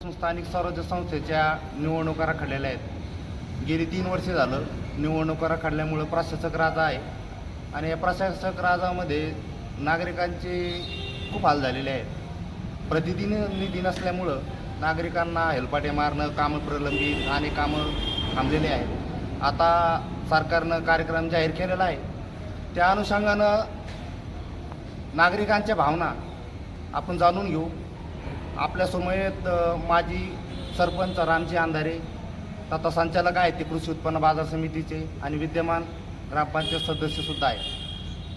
स्थानिक स्वराज्य संस्थेच्या निवडणुका राखडलेल्या आहेत. गेली तीन वर्षे झालं निवडणुका राखडल्यामुळं प्रशासक राजा आहे. आणि या प्रशासक राजामध्ये नागरिकांचे खूप हाल झालेले आहेत. प्रतिदिन निधी नसल्यामुळं नागरिकांना हेलपाटे मारणं कामं प्रलंबित आणि कामं थांबलेले आहेत. आता सरकारनं कार्यक्रम जाहीर केलेला आहे. त्या अनुषंगानं नागरिकांच्या भावना आपण जाणून घेऊ. आपल्या माजी सरपंच रामजी अंधारे तथा संचालक आहेत ते कृषी उत्पन्न बाजार समितीचे आणि विद्यमान ग्रामपंचायत सदस्यसुद्धा आहेत.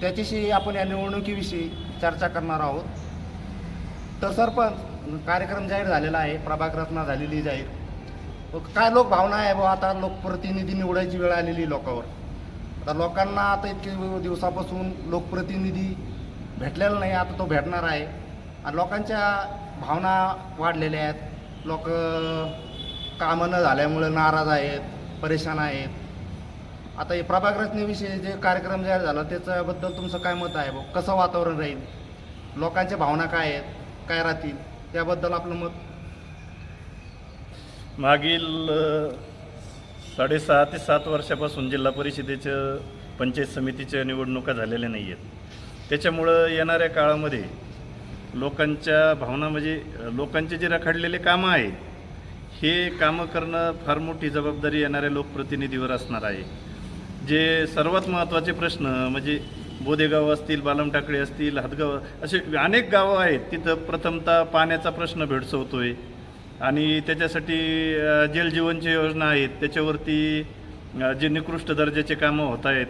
त्याच्याशी आपण या निवडणुकीविषयी चर्चा करणार आहोत. तर सरपंच कार्यक्रम जाहीर झालेला आहे. प्रभाग रचना झालेली जाहीर. काय लोक भावना आहे बुवा? आता लोकप्रतिनिधी निवडायची वेळ आलेली लोकांवर. आता लोकांना आता इतके दिवसापासून लोकप्रतिनिधी भेटलेला नाही आता तो भेटणार आहे. आणि लोकांच्या भावना वाढलेल्या आहेत. लोक कामं न झाल्यामुळे नाराज आहेत परेशान आहेत. आता हे प्रभाग रचनेविषयी जे कार्यक्रम जाहीर झाला त्याच्याबद्दल तुमचं काय मत आहे? बुवा? कसं वातावरण राहील? लोकांच्या भावना काय आहेत? काय राहतील? त्याबद्दल आपलं मत? मागील साडेसहा ते सात वर्षापासून जिल्हा परिषदेचं पंचायत समितीच्या निवडणुका झालेल्या नाही आहेत त्याच्यामुळं येणाऱ्या काळामध्ये लोकांच्या भावना म्हणजे लोकांचे जे रखडलेले कामं आहेत हे कामं करणं फार मोठी जबाबदारी येणाऱ्या लोकप्रतिनिधीवर असणार आहे. जे सर्वात महत्त्वाचे प्रश्न म्हणजे बोदेगाव असतील बालमटाकळी असतील हातगाव असे अनेक गावं आहेत तिथं प्रथमतः पाण्याचा प्रश्न भेडसवतोय. आणि त्याच्यासाठी अ, जलजीवनची योजना आहेत त्याच्यावरती जे निकृष्ट दर्जाचे कामं होत आहेत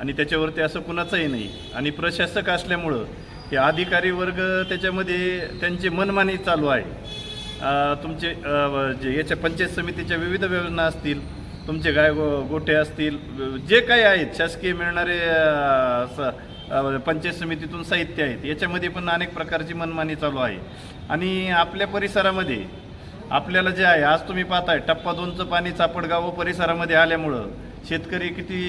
आणि त्याच्यावरती असं कुणाचंही नाही. आणि प्रशासक असल्यामुळं हे अधिकारी वर्ग त्याच्यामध्ये त्यांची मनमानी चालू आहे. तुमचे जे याच्या पंचायत समितीच्या विविध योजना असतील तुमचे गाय गो गोठे असतील जे काही आहेत शासकीय मिळणारे पंचायत समितीतून साहित्य आहेत याच्यामध्ये पण अनेक प्रकारची मनमानी चालू आहे. आणि आपल्या परिसरामध्ये आपल्याला जे आहे आज तुम्ही पाहताय टप्पा दोनचं पाणी चापडगाव व परिसरामध्ये आल्यामुळं शेतकरी किती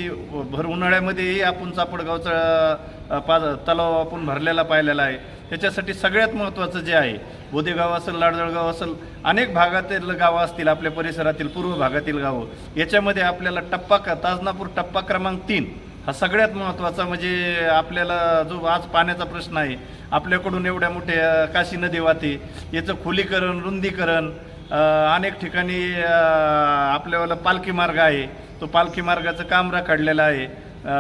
भर उन्हाळ्यामध्येही आपण चापडगावचा पा तलाव आपण भरलेला पाहिलेला आहे. त्याच्यासाठी सगळ्यात महत्त्वाचं जे आहे बोदेगाव असेल लाडजळगाव असेल अनेक भागातील गावं असतील आपल्या परिसरातील पूर्व भागातील गावं याच्यामध्ये आपल्याला टप्पा क ताजनापूर टप्पा क्रमांक तीन हा सगळ्यात महत्त्वाचा म्हणजे आपल्याला जो आज पाण्याचा प्रश्न आहे आपल्याकडून एवढ्या मोठ्या काशी नदी वाहते याचं खोलीकरण रुंदीकरण अनेक ठिकाणी अ, आपल्याला पालखी मार्ग आहे. तो पालखी मार्गाचं काम रखडलेलं आहे.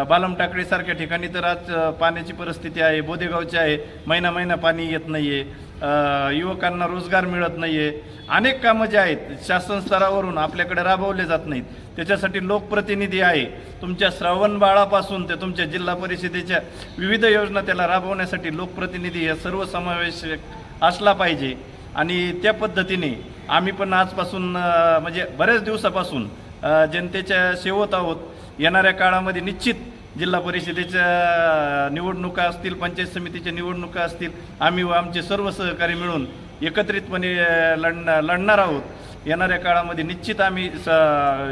बालम टाकडीसारख्या ठिकाणी तर आज पाण्याची परिस्थिती आहे बोदेगावची आहे. महिना महिना पाणी येत नाही आहे युवकांना रोजगार मिळत नाही आहे अनेक कामं जे आहेत शासन स्तरावरून आपल्याकडे राबवले जात नाहीत. त्याच्यासाठी लोकप्रतिनिधी आहे. तुमच्या श्रावण बाळापासून ते तुमच्या जिल्हा परिषदेच्या विविध योजना त्याला राबवण्यासाठी लोकप्रतिनिधी हे सर्वसमावेशक असला पाहिजे. आणि त्या पद्धतीने आम्ही पण आजपासून म्हणजे बऱ्याच दिवसापासून जनतेच्या सेवत आहोत येणाऱ्या काळामध्ये निश्चित जिल्हा परिषदेच्या निवडणुका असतील पंचायत समितीच्या निवडणुका असतील आम्ही व आमचे सर्व सहकारी मिळून एकत्रितपणे लढ लढणार आहोत. येणाऱ्या काळामध्ये निश्चित आम्ही स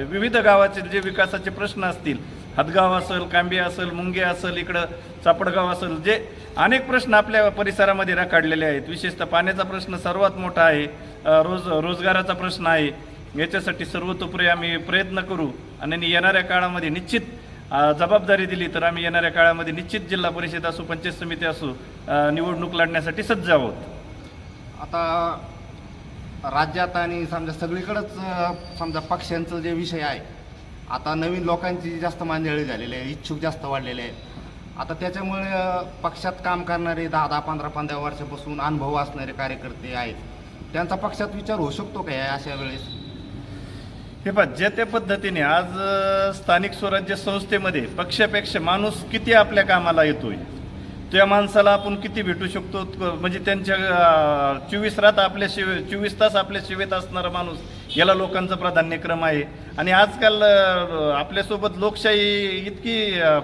विविध गावाचे जे विकासाचे प्रश्न असतील हदगाव असेल कांबे असेल मुंगे असेल इकडं चापडगाव असेल जे अनेक प्रश्न आपल्या परिसरामध्ये राखाडलेले आहेत. विशेषतः पाण्याचा प्रश्न सर्वात मोठा आहे रोज रोजगाराचा प्रश्न आहे याच्यासाठी सर्वतोपरी आम्ही प्रयत्न करू आणि येणाऱ्या काळामध्ये निश्चित जबाबदारी दिली तर आम्ही येणाऱ्या काळामध्ये निश्चित जिल्हा परिषद असो पंचायत समिती असो निवडणूक लढण्यासाठी सज्ज आहोत. आता राज्यात आणि समजा सगळीकडंच समजा पक्ष्यांचं जे विषय आहे आता नवीन लोकांची जास्त मांजळी झालेली आहे इच्छुक जास्त वाढलेले आहेत. आता त्याच्यामुळे पक्षात काम करणारे दहा दहा पंधरा पंधरा वर्षापासून अनुभव असणारे कार्यकर्ते आहेत. त्यांचा पक्षात विचार होऊ शकतो का या अशा वेळेस? हे पहा ज्या त्या पद्धतीने आज स्थानिक स्वराज्य संस्थेमध्ये पक्षापेक्षा माणूस किती आपल्या कामाला येतोय त्या माणसाला आपण किती भेटू शकतो? म्हणजे त्यांच्या चोवीस रात आपल्या शिवे चोवीस तास आपल्या सेवेत असणारा माणूस याला लोकांचा प्राधान्यक्रम आहे. आणि आजकाल आपल्यासोबत लोकशाही इतकी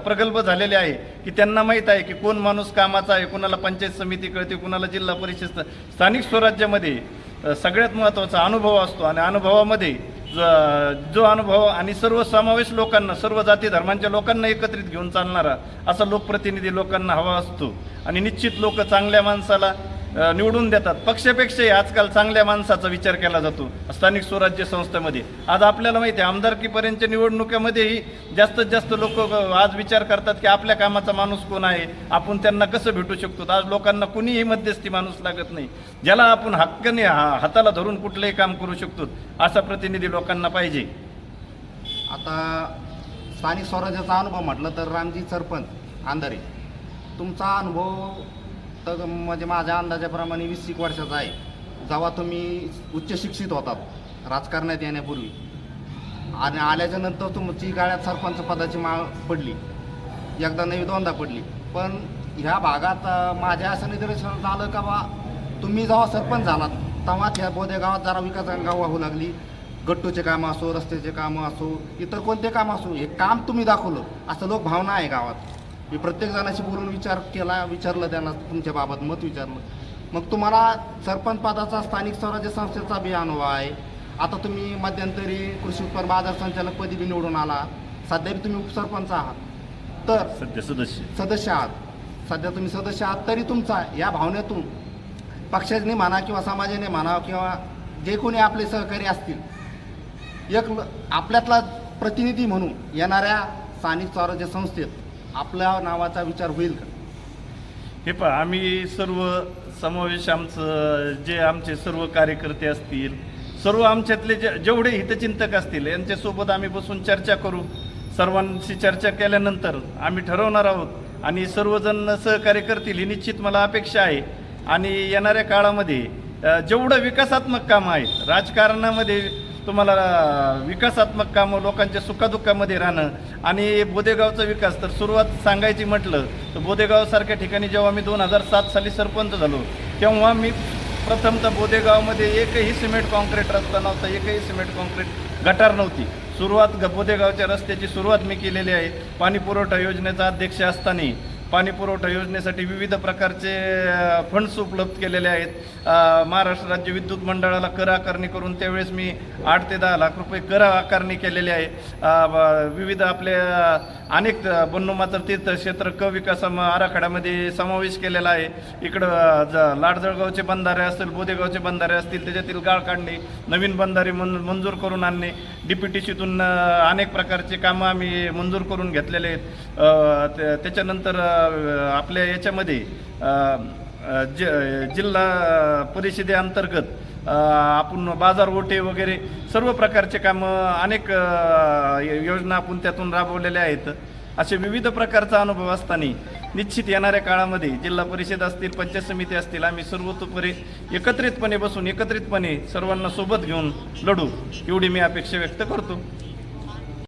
प्रगल्भ झालेली आहे की त्यांना माहीत आहे की कोण माणूस कामाचा आहे कुणाला पंचायत समिती कळते कुणाला जिल्हा परिषद. स्थानिक स्वराज्यामध्ये सगळ्यात महत्त्वाचा अनुभव असतो. आणि अनुभवामध्ये ज- जो अनुभव आणि सर्व समावेश लोकांना सर्व जाती धर्मांच्या लोकांना एकत्रित घेऊन चालणारा असा लोकप्रतिनिधी लोकांना हवा असतो. आणि निश्चित लोक चांगल्या माणसाला निवडून देतात. पक्षापेक्षाही आजकाल चांगल्या माणसाचा विचार केला जातो स्थानिक स्वराज्य संस्थेमध्ये. आज आपल्याला माहिती आहे आमदारकीपर्यंतच्या निवडणुकीमध्येही जास्तीत जास्त लोक आज विचार करतात की आपल्या कामाचा माणूस कोण आहे? आपण त्यांना कसं भेटू शकतो? आज लोकांना कुणीही मध्यस्थी माणूस लागत नाही. ज्याला आपण हक्कने हा- हाताला धरून कुठलंही काम करू शकतो असा प्रतिनिधी लोकांना पाहिजे. आता स्थानिक स्वराज्याचा अनुभव म्हटलं तर रामजी सरपंच अंधारे तुमचा अनुभव तर म्हणजे माझ्या अंदाजाप्रमाणे वीस एक वर्षाचा आहे. जेव्हा तुम्ही उच्च शिक्षित होतात राजकारणात येण्यापूर्वी. आणि आल्याच्यानंतर तुमची गाड्यात सरपंच पदाची माळ पडली. एकदा नवी दोनदा पडली. पण ह्या भागात माझ्या असं निदर्शन झालं का बा तुम्ही जेव्हा सरपंच झालात तेव्हा त्या बोधे गावात जरा विकास गाव वाहू लागली. गट्टूचे कामं असो रस्त्याचे कामं असो इतर कोणते काम असो हे काम तुम्ही दाखवलं. असं लोक भावना आहे गावात. मी प्रत्येक जणाशी बोलून विचार केला विचारलं त्यांना तुमच्या बाबत मत विचारलं. मग तुम्हाला सरपंच पदाचा स्थानिक स्वराज्य संस्थेचा बी अनुभव आहे. आता तुम्ही मध्यंतरी कृषी उत्पन्न बाजार संचालकपदी बी निवडून आला. सध्या बी तुम्ही उपसरपंच आहात. तर सध्या सदस्य सदस्य आहात. सध्या तुम्ही सदस्य आहात तरी तुमचा या भावनेतून पक्षाने म्हणा किंवा समाजाने म्हणा किंवा जे कोणी आपले सहकारी असतील एक आपल्यातला प्रतिनिधी म्हणून येणाऱ्या स्थानिक स्वराज्य संस्थेत आपल्या नावाचा विचार होईल का? हे पहा आम्ही सर्व समावेश आमचं जे आमचे सर्व कार्यकर्ते असतील सर्व आमच्यातले जे जेवढे हितचिंतक असतील यांच्यासोबत आम्ही बसून चर्चा करू. सर्वांशी चर्चा केल्यानंतर आम्ही ठरवणार आहोत. आणि सर्वजण सहकार्य करतील ही निश्चित मला अपेक्षा आहे. आणि येणाऱ्या काळामध्ये जेवढं विकासात्मक कामं आहेत राजकारणामध्ये तुम्हाला विकासात्मक कामं लोकांच्या सुखादुःखामध्ये राहणं आणि बोदेगावचा विकास. तर सुरुवात सांगायची म्हटलं तर बोदेगावसारख्या ठिकाणी जेव्हा मी दोन हजार सात साली सरपंच झालो तेव्हा मी प्रथमतः बोदेगावमध्ये एकही सिमेंट कॉन्क्रीट रस्ता नव्हता एकही सिमेंट कॉन्क्रीट गटार नव्हती. सुरुवात ग बोदेगावच्या रस्त्याची सुरुवात मी केलेली आहे. पाणी पुरवठा योजनेचा अध्यक्ष असताना पाणी पुरवठा योजनेसाठी विविध प्रकारचे फंड्स उपलब्ध केलेले आहेत. महाराष्ट्र राज्य विद्युत मंडळाला कर आकारणी करून त्यावेळेस मी आठ ते दहा लाख रुपये कर आकारणी केलेली आहे. विविध आपल्या अनेक बन्नुमातर तीर्थक्षेत्र क विकास आराखड्यामध्ये समावेश केलेला आहे. इकडं ज लाडजळगावचे बंधारे असतील बोदेगावचे बंधारे असतील त्याच्यातील गाळ काढणे नवीन बंधारे मन मंजूर करून आणणे डी पी टी सीतून अनेक प्रकारचे कामं आम्ही मंजूर करून घेतलेले आहेत. त्याच्यानंतर आपल्या याच्यामध्ये ज जिल्हा परिषदेअंतर्गत आपण बाजार ओटे वगैरे सर्व प्रकारचे कामं अनेक योजना आपण त्यातून राबवलेल्या आहेत. असे विविध प्रकारचा अनुभव असताना निश्चित येणाऱ्या काळामध्ये जिल्हा परिषद असतील पंचायत समिती असतील आम्ही सर्वतोपरी एकत्रितपणे बसून एकत्रितपणे सर्वांना सोबत घेऊन लढू एवढी मी अपेक्षा व्यक्त करतो.